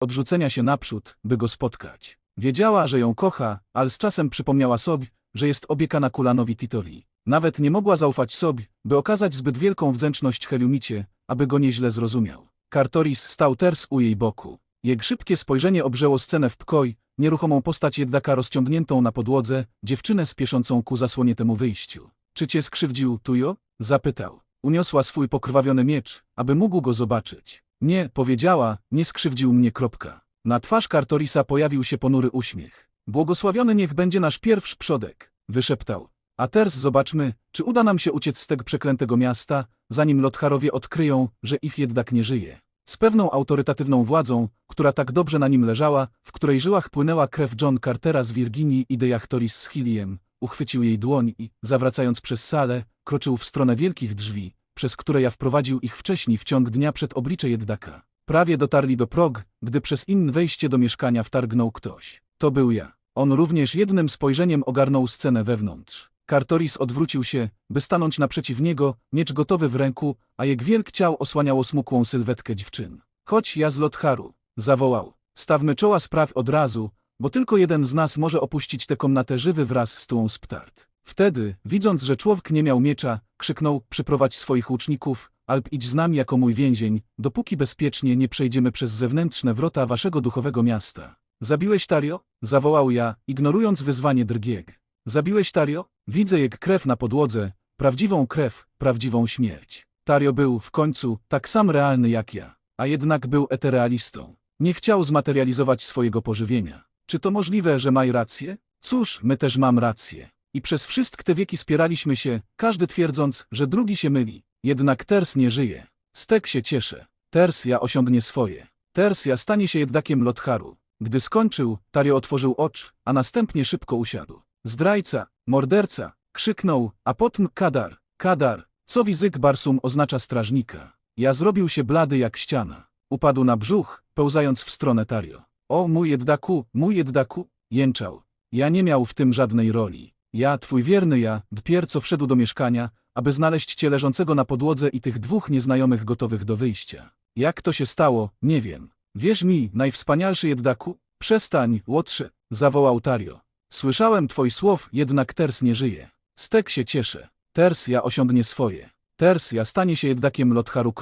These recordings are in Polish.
odrzucenia się naprzód, by go spotkać. Wiedziała, że ją kocha, ale z czasem przypomniała sobie, że jest obiekana Kulanowi Titowi. Nawet nie mogła zaufać sobie, by okazać zbyt wielką wdzięczność Heliumicie, aby go nieźle zrozumiał. Kartoris stał ters u jej boku. Jego szybkie spojrzenie obrzęło scenę w pkoj, nieruchomą postać jednaka rozciągniętą na podłodze, dziewczynę spieszącą ku zasłoniętemu wyjściu. Czy cię skrzywdził, Tujo? Zapytał. Uniosła swój pokrwawiony miecz, aby mógł go zobaczyć. Nie, powiedziała, nie skrzywdził mnie, kropka. Na twarz Kartorisa pojawił się ponury uśmiech. Błogosławiony niech będzie nasz pierwszy przodek, wyszeptał. A teraz zobaczmy, czy uda nam się uciec z tego przeklętego miasta, zanim Lotharowie odkryją, że ich jednak nie żyje. Z pewną autorytatywną władzą, która tak dobrze na nim leżała, w której żyłach płynęła krew John Cartera z Virginii i Deachtoris z Hiliem, uchwycił jej dłoń i, zawracając przez salę, kroczył w stronę wielkich drzwi, przez które ja wprowadził ich wcześniej w ciąg dnia przed oblicze Jeddaka. Prawie dotarli do prog, gdy przez inne wejście do mieszkania wtargnął ktoś. To był ja. On również jednym spojrzeniem ogarnął scenę wewnątrz. Kartoris odwrócił się, by stanąć naprzeciw niego, miecz gotowy w ręku, a jego wielk ciał osłaniało smukłą sylwetkę dziewczyn. Chodź ja z Lotharu, zawołał. Stawmy czoła spraw od razu, bo tylko jeden z nas może opuścić tę komnatę żywy wraz z tułą sptart. Wtedy, widząc, że człowiek nie miał miecza, krzyknął, przyprowadź swoich łuczników, alb idź z nami jako mój więzień, dopóki bezpiecznie nie przejdziemy przez zewnętrzne wrota waszego duchowego miasta. Zabiłeś Tario? Zawołał ja, ignorując wyzwanie drgieg. Zabiłeś Tario? Widzę jego krew na podłodze, prawdziwą krew, prawdziwą śmierć. Tario był, w końcu, tak sam realny jak ja, a jednak był eterealistą. Nie chciał zmaterializować swojego pożywienia. Czy to możliwe, że maj rację? Cóż, my też mam rację. I przez wszystkie te wieki spieraliśmy się, każdy twierdząc, że drugi się myli. Jednak Ters nie żyje. Stek się cieszę. Tersja osiągnie swoje. Tersja stanie się jednakiem Lotharu. Gdy skończył, Tario otworzył oczy, a następnie szybko usiadł. Zdrajca, morderca, krzyknął, a potem Kadar, Kadar, co wizyk Barsum oznacza strażnika. Ja zrobił się blady jak ściana. Upadł na brzuch, pełzając w stronę Tario. O, mój jeddaku, mój jeddaku, jęczał. Ja nie miał w tym żadnej roli. Ja, twój wierny ja, dopiero co wszedł do mieszkania, aby znaleźć cię leżącego na podłodze i tych dwóch nieznajomych gotowych do wyjścia. Jak to się stało, nie wiem. Wierz mi, najwspanialszy jeddaku, przestań, łotrze, zawołał Tario. Słyszałem twoi słów, jednak Ters nie żyje. Stek się cieszę. Tersja osiągnie swoje. Tersja stanie się jeddakiem Lotharu.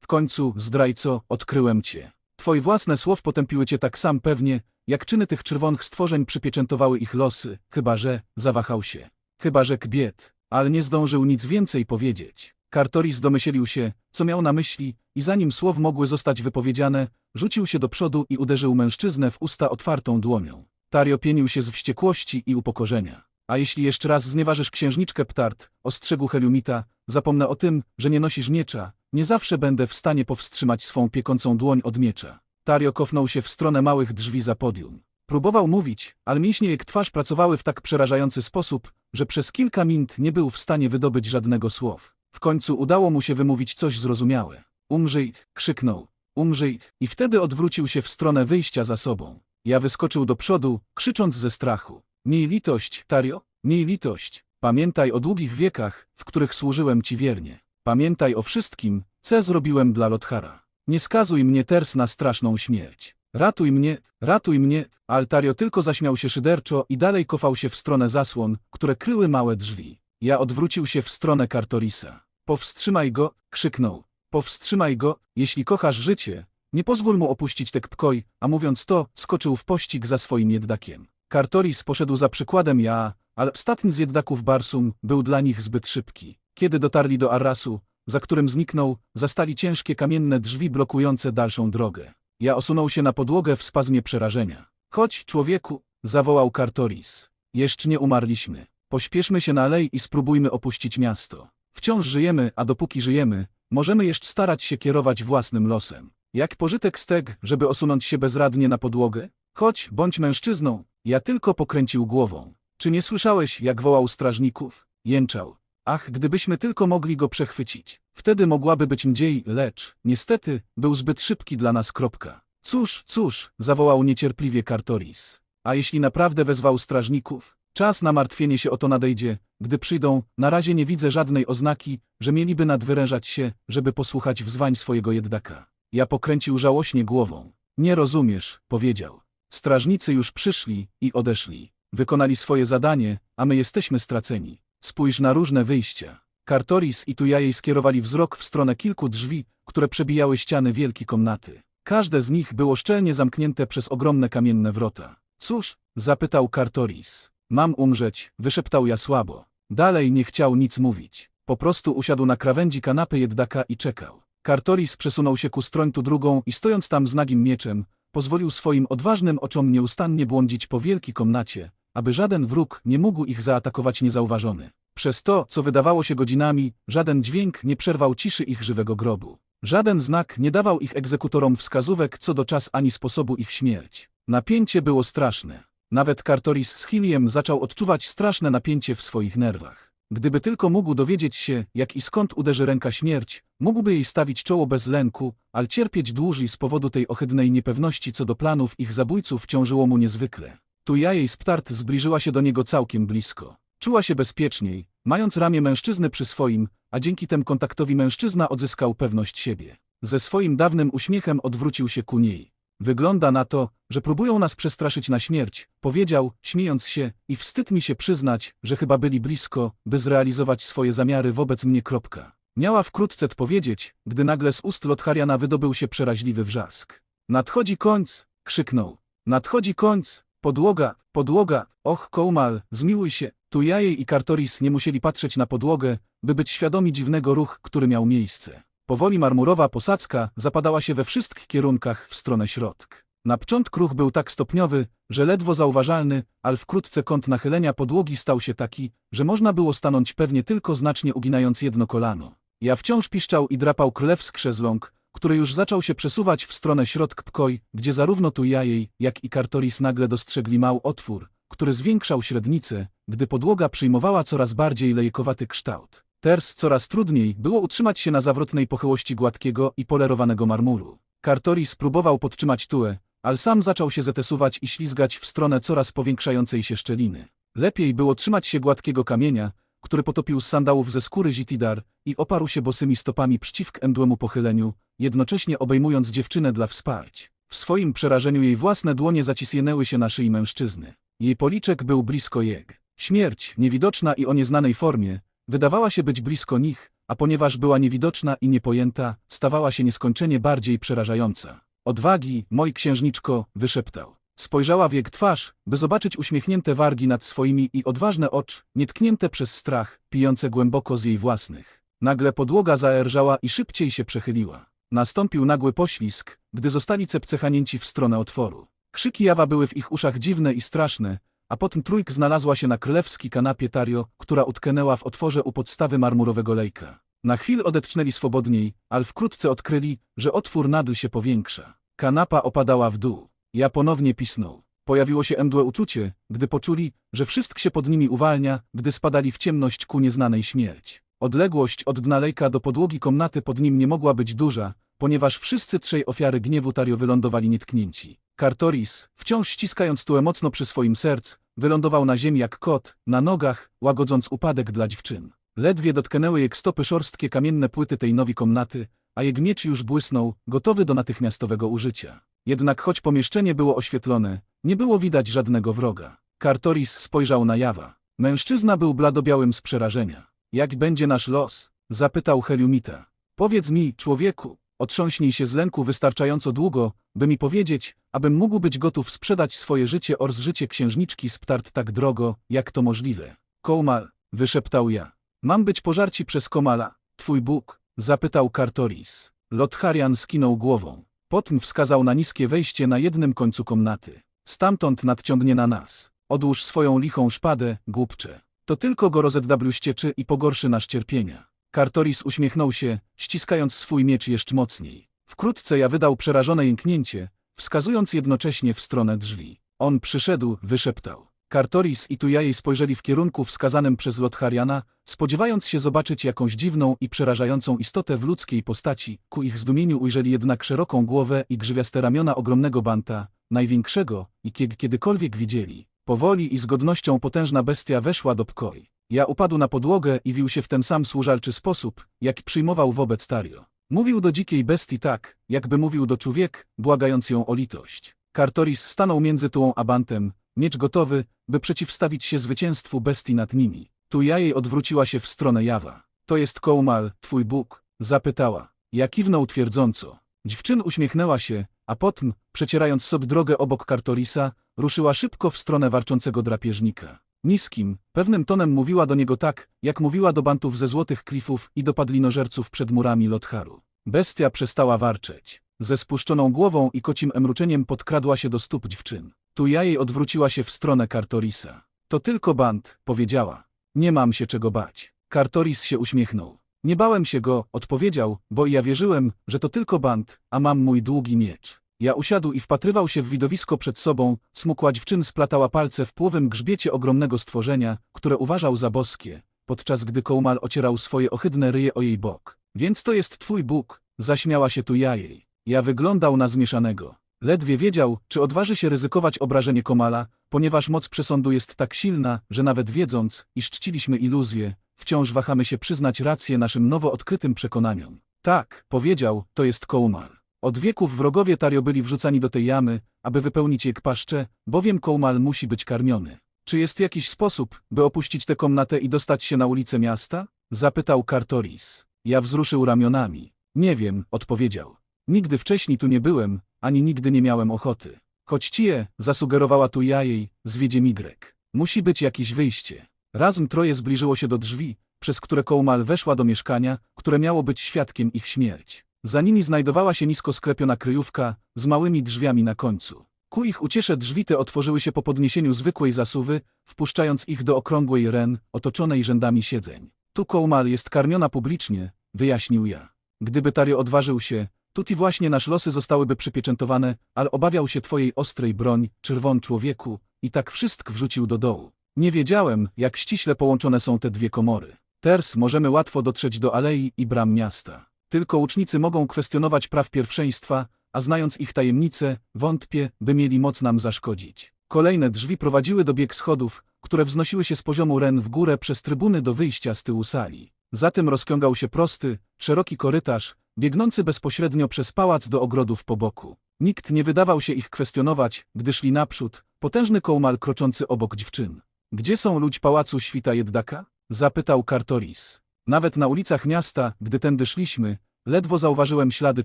W końcu, zdrajco, odkryłem cię. Twoje własne słów potępiły cię tak sam pewnie, jak czyny tych czerwonych stworzeń przypieczętowały ich losy, chyba że, zawahał się. Chyba że kbiet, ale nie zdążył nic więcej powiedzieć. Kartoris domyślił się, co miał na myśli i zanim słow mogły zostać wypowiedziane, rzucił się do przodu i uderzył mężczyznę w usta otwartą dłonią. Tario pienił się z wściekłości i upokorzenia. A jeśli jeszcze raz znieważysz księżniczkę Ptart, ostrzegł Heliumita, zapomnę o tym, że nie nosisz miecza, nie zawsze będę w stanie powstrzymać swą piekącą dłoń od miecza. Tario cofnął się w stronę małych drzwi za podium. Próbował mówić, ale mięśnie jak twarz pracowały w tak przerażający sposób, że przez kilka minut nie był w stanie wydobyć żadnego słów. W końcu udało mu się wymówić coś zrozumiałe. Umrzyj, krzyknął. Umrzyj, i wtedy odwrócił się w stronę wyjścia za sobą. Ja wyskoczył do przodu, krzycząc ze strachu. Miej litość, Tario, miej litość. Pamiętaj o długich wiekach, w których służyłem ci wiernie. Pamiętaj o wszystkim, co zrobiłem dla Lothara. Nie skazuj mnie teraz na straszną śmierć. Ratuj mnie, ratuj mnie. Altario tylko zaśmiał się szyderczo i dalej kofał się w stronę zasłon, które kryły małe drzwi. Ja odwrócił się w stronę Kartorisa. Powstrzymaj go, krzyknął. Powstrzymaj go, jeśli kochasz życie. Nie pozwól mu opuścić tek pkoj, a mówiąc to, skoczył w pościg za swoim jeddakiem. Kartoris poszedł za przykładem ja, ale ostatni z jeddaków Barsum był dla nich zbyt szybki. Kiedy dotarli do Arrasu, za którym zniknął, zastali ciężkie kamienne drzwi blokujące dalszą drogę. Ja osunął się na podłogę w spazmie przerażenia. Chodź, człowieku, zawołał Kartoris. Jeszcze nie umarliśmy. Pośpieszmy się na alej i spróbujmy opuścić miasto. Wciąż żyjemy, a dopóki żyjemy, możemy jeszcze starać się kierować własnym losem. Jak pożytek steg, żeby osunąć się bezradnie na podłogę? Chodź, bądź mężczyzną. Ja tylko pokręcił głową. Czy nie słyszałeś, jak wołał strażników? Jęczał. Ach, gdybyśmy tylko mogli go przechwycić. Wtedy mogłaby być ndziei, lecz, niestety, był zbyt szybki dla nas. Kropka. Cóż, cóż, zawołał niecierpliwie Kartoris. A jeśli naprawdę wezwał strażników? Czas na martwienie się o to nadejdzie, gdy przyjdą, na razie nie widzę żadnej oznaki, że mieliby nadwyrężać się, żeby posłuchać wzwań swojego jeddaka. Ja pokręcił żałośnie głową. Nie rozumiesz, powiedział. Strażnicy już przyszli i odeszli. Wykonali swoje zadanie, a my jesteśmy straceni. Spójrz na różne wyjścia. Kartoris i Tujajej skierowali wzrok w stronę kilku drzwi, które przebijały ściany wielkiej komnaty. Każde z nich było szczelnie zamknięte przez ogromne kamienne wrota. Cóż? zapytał Kartoris. Mam umrzeć, wyszeptał ja słabo. Dalej nie chciał nic mówić. Po prostu usiadł na krawędzi kanapy jednaka i czekał. Kartoris przesunął się ku strońtu drugą i stojąc tam z nagim mieczem, pozwolił swoim odważnym oczom nieustannie błądzić po wielkiej komnacie, aby żaden wróg nie mógł ich zaatakować niezauważony. Przez to, co wydawało się godzinami, żaden dźwięk nie przerwał ciszy ich żywego grobu. Żaden znak nie dawał ich egzekutorom wskazówek co do czas ani sposobu ich śmierć. Napięcie było straszne. Nawet Kartoris z Hiliem zaczął odczuwać straszne napięcie w swoich nerwach. Gdyby tylko mógł dowiedzieć się, jak i skąd uderzy ręka śmierć, mógłby jej stawić czoło bez lęku, ale cierpieć dłużej z powodu tej ohydnej niepewności co do planów ich zabójców ciążyło mu niezwykle. Tu ja jej sptart zbliżyła się do niego całkiem blisko. Czuła się bezpieczniej, mając ramię mężczyzny przy swoim, a dzięki temu kontaktowi mężczyzna odzyskał pewność siebie. Ze swoim dawnym uśmiechem odwrócił się ku niej. Wygląda na to, że próbują nas przestraszyć na śmierć, powiedział, śmiejąc się, i wstyd mi się przyznać, że chyba byli blisko, by zrealizować swoje zamiary wobec mnie. Kropka. Miała wkrótce powiedzieć, gdy nagle z ust Lothariana wydobył się przeraźliwy wrzask. Nadchodzi końc, krzyknął. Nadchodzi końc, podłoga, podłoga, och Kołmal, zmiłuj się. Tu Jajej i Kartoris nie musieli patrzeć na podłogę, by być świadomi dziwnego ruch, który miał miejsce. Powoli marmurowa posadzka zapadała się we wszystkich kierunkach w stronę środk. Na początku ruch był tak stopniowy, że ledwo zauważalny, ale wkrótce kąt nachylenia podłogi stał się taki, że można było stanąć pewnie tylko znacznie uginając jedno kolano. Ja wciąż piszczał i drapał królewsk szezlong, który już zaczął się przesuwać w stronę środk pkoj, gdzie zarówno tu Jajej, jak i Kartoris nagle dostrzegli mały otwór, który zwiększał średnicę, gdy podłoga przyjmowała coraz bardziej lejkowaty kształt. Ters coraz trudniej było utrzymać się na zawrotnej pochyłości gładkiego i polerowanego marmuru. Kartoris próbował podtrzymać tułę, ale sam zaczął się zetesuwać i ślizgać w stronę coraz powiększającej się szczeliny. Lepiej było trzymać się gładkiego kamienia, który potopił z sandałów ze skóry Zitidar i oparł się bosymi stopami przeciwko mdłemu pochyleniu, jednocześnie obejmując dziewczynę dla wsparć. W swoim przerażeniu jej własne dłonie zacisnęły się na szyi mężczyzny. Jej policzek był blisko jego. Śmierć, niewidoczna i o nieznanej formie, wydawała się być blisko nich, a ponieważ była niewidoczna i niepojęta, stawała się nieskończenie bardziej przerażająca. Odwagi, moj księżniczko, wyszeptał. Spojrzała w jego twarz, by zobaczyć uśmiechnięte wargi nad swoimi i odważne oczy, nietknięte przez strach, pijące głęboko z jej własnych. Nagle podłoga zaerżała i szybciej się przechyliła. Nastąpił nagły poślizg, gdy zostali cepcechanięci w stronę otworu. Krzyki Jawa były w ich uszach dziwne i straszne, a potem trójk znalazła się na królewskiej kanapie Tario, która utknęła w otworze u podstawy marmurowego lejka. Na chwilę odetchnęli swobodniej, ale wkrótce odkryli, że otwór nadal się powiększa. Kanapa opadała w dół. Ja ponownie pisnął. Pojawiło się mdłe uczucie, gdy poczuli, że wszystko się pod nimi uwalnia, gdy spadali w ciemność ku nieznanej śmierć. Odległość od dna do podłogi komnaty pod nim nie mogła być duża, ponieważ wszyscy trzej ofiary gniewu Tario wylądowali nietknięci. Kartoris, wciąż ściskając tułę mocno przy swoim serc, wylądował na ziemi jak kot, na nogach, łagodząc upadek dla dziewczyn. Ledwie dotknęły jego stopy szorstkie kamienne płyty tej nowej komnaty, a jego miecz już błysnął, gotowy do natychmiastowego użycia. Jednak choć pomieszczenie było oświetlone, nie było widać żadnego wroga. Kartoris spojrzał na Jawa. Mężczyzna był bladobiałym z przerażenia. Jak będzie nasz los? Zapytał Heliumita. Powiedz mi, człowieku, otrząśnij się z lęku wystarczająco długo, by mi powiedzieć, abym mógł być gotów sprzedać swoje życie oraz życie księżniczki Sptart tak drogo, jak to możliwe. Kołmal, wyszeptał ja. Mam być pożarci przez Komala, twój Bóg? Zapytał Kartoris. Lotharian skinął głową. Potem wskazał na niskie wejście na jednym końcu komnaty. Stamtąd nadciągnie na nas. Odłóż swoją lichą szpadę, głupcze. To tylko go rozedwabluścieczy i pogorszy nasz cierpienia. Kartoris uśmiechnął się, ściskając swój miecz jeszcze mocniej. Wkrótce ja wydał przerażone jęknięcie, wskazując jednocześnie w stronę drzwi. On przyszedł, wyszeptał. Kartoris i Tujajej spojrzeli w kierunku wskazanym przez Lothariana, spodziewając się zobaczyć jakąś dziwną i przerażającą istotę w ludzkiej postaci. Ku ich zdumieniu ujrzeli jednak szeroką głowę i grzywiaste ramiona ogromnego banta, największego, jakiego kiedykolwiek widzieli. Powoli i z godnością potężna bestia weszła do pokoi. Ja upadł na podłogę i wił się w ten sam służalczy sposób, jaki przyjmował wobec Tario. Mówił do dzikiej bestii tak, jakby mówił do człowiek, błagając ją o litość. Kartoris stanął między tułą a bantem, miecz gotowy, by przeciwstawić się zwycięstwu bestii nad nimi. Tu ja jej odwróciła się w stronę Jawa. To jest Kołmal, twój Bóg? Zapytała. Ja kiwnął twierdząco. Dziewczyn uśmiechnęła się, a potem, przecierając sobie drogę obok Kartorisa, ruszyła szybko w stronę warczącego drapieżnika. Niskim, pewnym tonem mówiła do niego tak, jak mówiła do bantów ze złotych klifów i do padlinożerców przed murami Lotharu. Bestia przestała warczeć. Ze spuszczoną głową i kocim emruczeniem podkradła się do stóp dziewczyn. Tu ja jej odwróciła się w stronę Kartorisa. To tylko bant, powiedziała. Nie mam się czego bać. Kartoris się uśmiechnął. Nie bałem się go, odpowiedział, bo ja wierzyłem, że to tylko bant, a mam mój długi miecz. Ja usiadł i wpatrywał się w widowisko przed sobą, smukła dziewczyn splatała palce w płowym grzbiecie ogromnego stworzenia, które uważał za boskie, podczas gdy Kołmal ocierał swoje ohydne ryje o jej bok. Więc to jest twój Bóg, zaśmiała się tu ja jej. Ja wyglądał na zmieszanego. Ledwie wiedział, czy odważy się ryzykować obrażenie Komala, ponieważ moc przesądu jest tak silna, że nawet wiedząc, iż czciliśmy iluzję, wciąż wahamy się przyznać rację naszym nowo odkrytym przekonaniom. Tak, powiedział, to jest Kołmal. Od wieków wrogowie Tario byli wrzucani do tej jamy, aby wypełnić jej paszcze, bowiem Kołmal musi być karmiony. Czy jest jakiś sposób, by opuścić tę komnatę i dostać się na ulicę miasta? Zapytał Kartoris. Ja wzruszył ramionami. Nie wiem, odpowiedział. Nigdy wcześniej tu nie byłem, ani nigdy nie miałem ochoty. Choć cie, zasugerowała tu ja jej, zwiedzie migrek. Musi być jakieś wyjście. Razem troje zbliżyło się do drzwi, przez które Kołmal weszła do mieszkania, które miało być świadkiem ich śmierć. Za nimi znajdowała się nisko sklepiona kryjówka, z małymi drzwiami na końcu. Ku ich uciesze drzwi te otworzyły się po podniesieniu zwykłej zasuwy, wpuszczając ich do okrągłej ren, otoczonej rzędami siedzeń. Tu Kołmal jest karmiona publicznie, wyjaśnił ja. Gdyby Tario odważył się, tuti właśnie nasz losy zostałyby przypieczętowane, ale obawiał się twojej ostrej broń, czerwon człowieku, i tak wszystko wrzucił do dołu. Nie wiedziałem, jak ściśle połączone są te dwie komory. Ters możemy łatwo dotrzeć do alei i bram miasta. Tylko łucznicy mogą kwestionować praw pierwszeństwa, a znając ich tajemnice, wątpię, by mieli moc nam zaszkodzić. Kolejne drzwi prowadziły do bieg schodów, które wznosiły się z poziomu ren w górę przez trybuny do wyjścia z tyłu sali. Zatem rozciągał się prosty, szeroki korytarz, biegnący bezpośrednio przez pałac do ogrodów po boku. Nikt nie wydawał się ich kwestionować, gdy szli naprzód, potężny kołmal kroczący obok dziewczyn. Gdzie są ludzi pałacu świta Jeddaka? Zapytał Kartoris. Nawet na ulicach miasta, gdy tędy szliśmy, ledwo zauważyłem ślady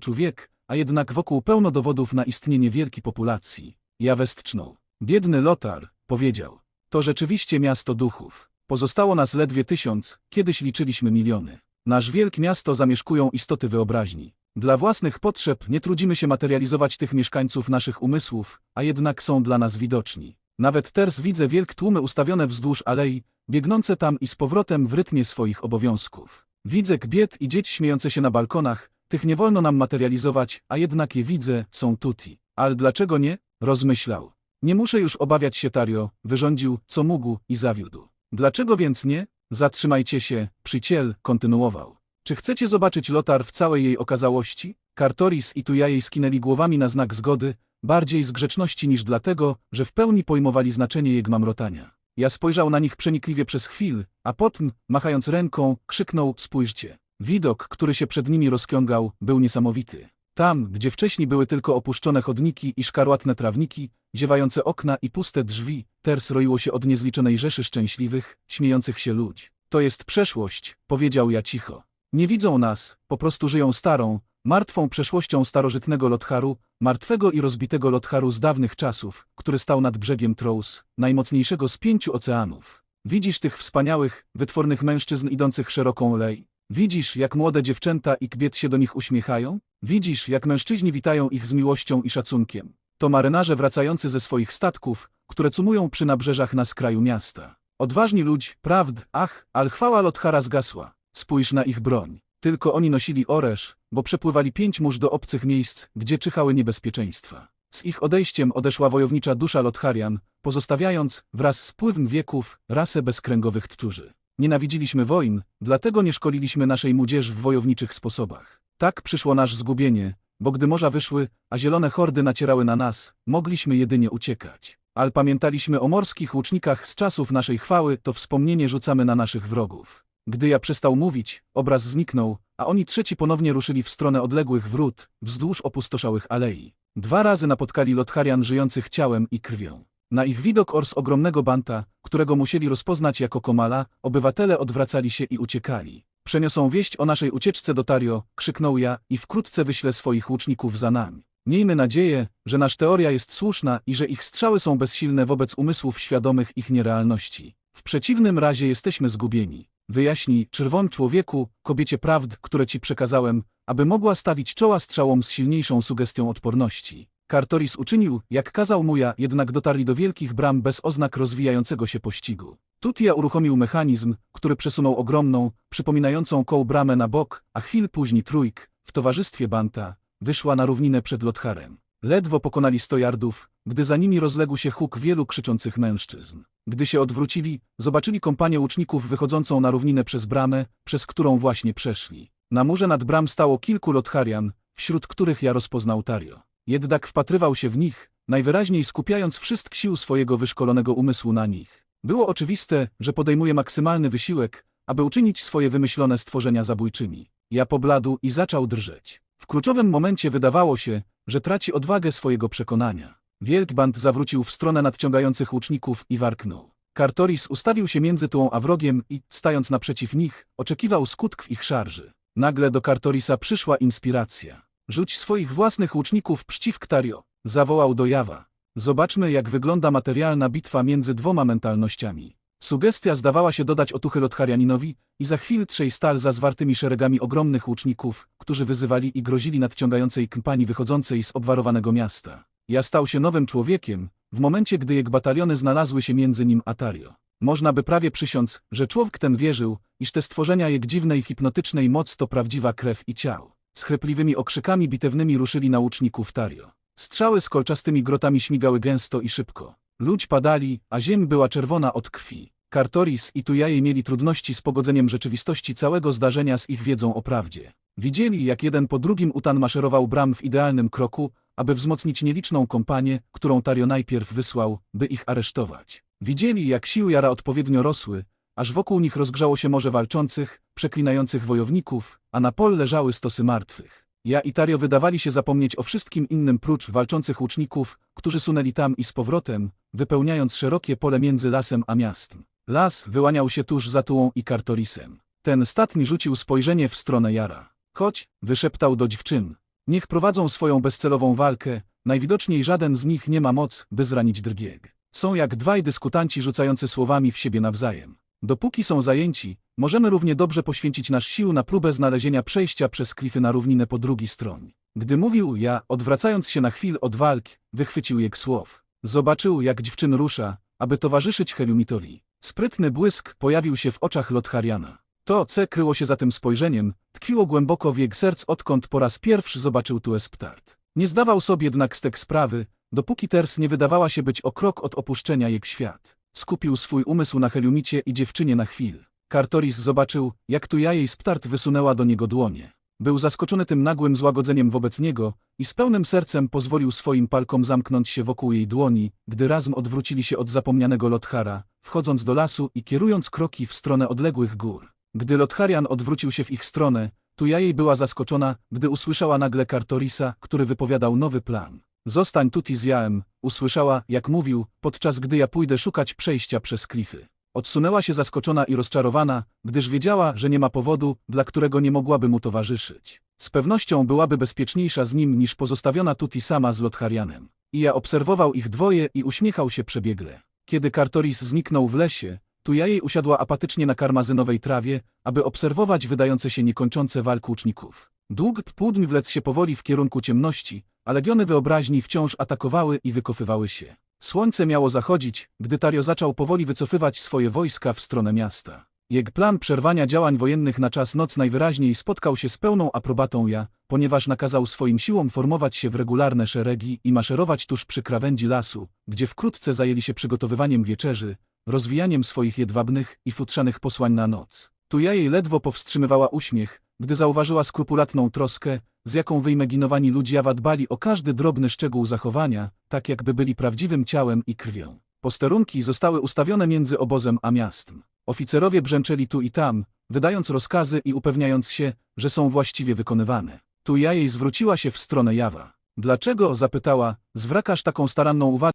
człowiek, a jednak wokół pełno dowodów na istnienie wielkiej populacji. Ja westchnął. Biedny Lotar, powiedział. To rzeczywiście miasto duchów. Pozostało nas ledwie tysiąc, kiedyś liczyliśmy miliony. Nasz wielkie miasto zamieszkują istoty wyobraźni. Dla własnych potrzeb nie trudzimy się materializować tych mieszkańców naszych umysłów, a jednak są dla nas widoczni. Nawet teraz widzę wielk tłumy ustawione wzdłuż alei, biegnące tam i z powrotem w rytmie swoich obowiązków. Widzę kobiet i dzieci śmiejące się na balkonach, tych nie wolno nam materializować, a jednak je widzę, są tuti. Ale dlaczego nie? Rozmyślał. Nie muszę już obawiać się Tario, wyrządził, co mógł i zawiódł. Dlaczego więc nie? Zatrzymajcie się, przyciel, kontynuował. Czy chcecie zobaczyć Lotar w całej jej okazałości? Kartoris i Tuja jej skinęli głowami na znak zgody, bardziej z grzeczności niż dlatego, że w pełni pojmowali znaczenie jej gmamrotania. Ja spojrzał na nich przenikliwie przez chwilę, a potem, machając ręką, krzyknął spójrzcie. Widok, który się przed nimi rozciągał, był niesamowity. Tam, gdzie wcześniej były tylko opuszczone chodniki i szkarłatne trawniki, ziewające okna i puste drzwi, teraz roiło się od niezliczonej rzeszy szczęśliwych, śmiejących się ludzi. To jest przeszłość, powiedział ja cicho. Nie widzą nas, po prostu żyją starą, martwą przeszłością starożytnego Lotharu, martwego i rozbitego Lotharu z dawnych czasów, który stał nad brzegiem Trous, najmocniejszego z pięciu oceanów. Widzisz tych wspaniałych, wytwornych mężczyzn idących szeroką lej? Widzisz, jak młode dziewczęta i kobiet się do nich uśmiechają? Widzisz, jak mężczyźni witają ich z miłością i szacunkiem? To marynarze wracający ze swoich statków, które cumują przy nabrzeżach na skraju miasta. Odważni ludzi, prawd, ach, ale chwała Lothara zgasła. Spójrz na ich broń. Tylko oni nosili oręż, bo przepływali pięć mórz do obcych miejsc, gdzie czyhały niebezpieczeństwa. Z ich odejściem odeszła wojownicza dusza Lotharian, pozostawiając, wraz z pływem wieków, rasę bezkręgowych tczurzy. Nienawidziliśmy wojn, dlatego nie szkoliliśmy naszej młodzieży w wojowniczych sposobach. Tak przyszło nasz zgubienie, bo gdy morza wyszły, a zielone hordy nacierały na nas, mogliśmy jedynie uciekać. Ale pamiętaliśmy o morskich łucznikach z czasów naszej chwały, to wspomnienie rzucamy na naszych wrogów. Gdy ja przestał mówić, obraz zniknął, a oni trzeci ponownie ruszyli w stronę odległych wrót, wzdłuż opustoszałych alei. Dwa razy napotkali Lotharian żyjących ciałem i krwią. Na ich widok ors ogromnego banta, którego musieli rozpoznać jako Komala, obywatele odwracali się i uciekali. Przeniosą wieść o naszej ucieczce do Tario, krzyknął ja i wkrótce wyślę swoich łuczników za nami. Miejmy nadzieję, że nasza teoria jest słuszna i że ich strzały są bezsilne wobec umysłów świadomych ich nierealności. W przeciwnym razie jesteśmy zgubieni. Wyjaśnij, czerwon człowieku, kobiecie prawd, które ci przekazałem, aby mogła stawić czoła strzałom z silniejszą sugestią odporności. Kartoris uczynił, jak kazał Muja, jednak dotarli do wielkich bram bez oznak rozwijającego się pościgu. Tutia uruchomił mechanizm, który przesunął ogromną, przypominającą koł bramę na bok, a chwil później trójk, w towarzystwie Banta, wyszła na równinę przed Lotharem. Ledwo pokonali sto yardów, gdy za nimi rozległ się huk wielu krzyczących mężczyzn. Gdy się odwrócili, zobaczyli kompanię łuczników wychodzącą na równinę przez bramę, przez którą właśnie przeszli. Na murze nad bram stało kilku Lotharian, wśród których ja rozpoznał Tario. Jednak wpatrywał się w nich, najwyraźniej skupiając wszystk sił swojego wyszkolonego umysłu na nich. Było oczywiste, że podejmuje maksymalny wysiłek, aby uczynić swoje wymyślone stworzenia zabójczymi. Ja pobladł i zaczął drżeć. W kluczowym momencie wydawało się, że traci odwagę swojego przekonania. Wielkband zawrócił w stronę nadciągających łuczników i warknął. Kartoris ustawił się między tłą a wrogiem i, stając naprzeciw nich, oczekiwał skutków ich szarży. Nagle do Kartorisa przyszła inspiracja. Rzuć swoich własnych łuczników przeciw Ktario, zawołał do Jawa. Zobaczmy, jak wygląda materialna bitwa między dwoma mentalnościami. Sugestia zdawała się dodać otuchy Lotharianinowi i za chwilę trzej stal za zwartymi szeregami ogromnych łuczników, którzy wyzywali i grozili nadciągającej kampanii wychodzącej z obwarowanego miasta. Ja stał się nowym człowiekiem, w momencie gdy jego bataliony znalazły się między nim a Tario. Można by prawie przysiąc, że człowiek ten wierzył, iż te stworzenia jego dziwnej hipnotycznej moc to prawdziwa krew i ciał. Z chrypliwymi okrzykami bitewnymi ruszyli na łuczników Tario. Strzały z kolczastymi grotami śmigały gęsto i szybko. Ludź padali, a ziem była czerwona od krwi. Kartoris i Tujaje mieli trudności z pogodzeniem rzeczywistości całego zdarzenia z ich wiedzą o prawdzie. Widzieli, jak jeden po drugim Utan maszerował bram w idealnym kroku, aby wzmocnić nieliczną kompanię, którą Tario najpierw wysłał, by ich aresztować. Widzieli, jak siły Jara odpowiednio rosły, aż wokół nich rozgrzało się morze walczących, przeklinających wojowników, a na pol leżały stosy martwych. Ja i Tario wydawali się zapomnieć o wszystkim innym prócz walczących łuczników, którzy sunęli tam i z powrotem, wypełniając szerokie pole między lasem a miastem. Las wyłaniał się tuż za Tułą i Kartorisem. Ten statni rzucił spojrzenie w stronę Jara. Chodź, wyszeptał do dziewczyn. Niech prowadzą swoją bezcelową walkę, najwidoczniej żaden z nich nie ma moc, by zranić drugiego. Są jak dwaj dyskutanci rzucający słowami w siebie nawzajem. Dopóki są zajęci, możemy równie dobrze poświęcić nasz sił na próbę znalezienia przejścia przez klify na równinę po drugiej stronie. Gdy mówił ja, odwracając się na chwilę od walki, wychwycił jego słów. Zobaczył, jak dziewczyn rusza, aby towarzyszyć Heliumitowi. Sprytny błysk pojawił się w oczach Lothariana. To, co kryło się za tym spojrzeniem, tkwiło głęboko w jego serc odkąd po raz pierwszy zobaczył tu Esptart. Nie zdawał sobie jednak z tej sprawy, dopóki Ters nie wydawała się być o krok od opuszczenia jego świat. Skupił swój umysł na Heliumicie i dziewczynie na chwilę. Kartoris zobaczył, jak tu ja jej Sptart wysunęła do niego dłonie. Był zaskoczony tym nagłym złagodzeniem wobec niego i z pełnym sercem pozwolił swoim palkom zamknąć się wokół jej dłoni, gdy razem odwrócili się od zapomnianego Lothara, wchodząc do lasu i kierując kroki w stronę odległych gór. Gdy Lotharian odwrócił się w ich stronę, tu ja jej była zaskoczona, gdy usłyszała nagle Kartorisa, który wypowiadał nowy plan. Zostań tu z Jaem, usłyszała, jak mówił, podczas gdy ja pójdę szukać przejścia przez klify. Odsunęła się zaskoczona i rozczarowana, gdyż wiedziała, że nie ma powodu, dla którego nie mogłaby mu towarzyszyć. Z pewnością byłaby bezpieczniejsza z nim niż pozostawiona Tuti sama z Lotharianem. I ja obserwował ich dwoje i uśmiechał się przebiegle. Kiedy Kartoris zniknął w lesie, tu ja jej usiadła apatycznie na karmazynowej trawie, aby obserwować wydające się niekończące walk łuczników. Dług płódń wlec się powoli w kierunku ciemności, a legiony wyobraźni wciąż atakowały i wykofywały się. Słońce miało zachodzić, gdy Tario zaczął powoli wycofywać swoje wojska w stronę miasta. Jego plan przerwania działań wojennych na czas noc najwyraźniej spotkał się z pełną aprobatą ja, ponieważ nakazał swoim siłom formować się w regularne szeregi i maszerować tuż przy krawędzi lasu, gdzie wkrótce zajęli się przygotowywaniem wieczerzy, rozwijaniem swoich jedwabnych i futrzanych posłań na noc. Tu ja jej ledwo powstrzymywała uśmiech, gdy zauważyła skrupulatną troskę, z jaką wyimaginowani ludzie dbali o każdy drobny szczegół zachowania, tak jakby byli prawdziwym ciałem i krwią. Posterunki zostały ustawione między obozem a miastem. Oficerowie brzęczeli tu i tam, wydając rozkazy i upewniając się, że są właściwie wykonywane. Tu ja jej zwróciła się w stronę Jawa. Dlaczego, zapytała, zwrakasz taką staranną uwagę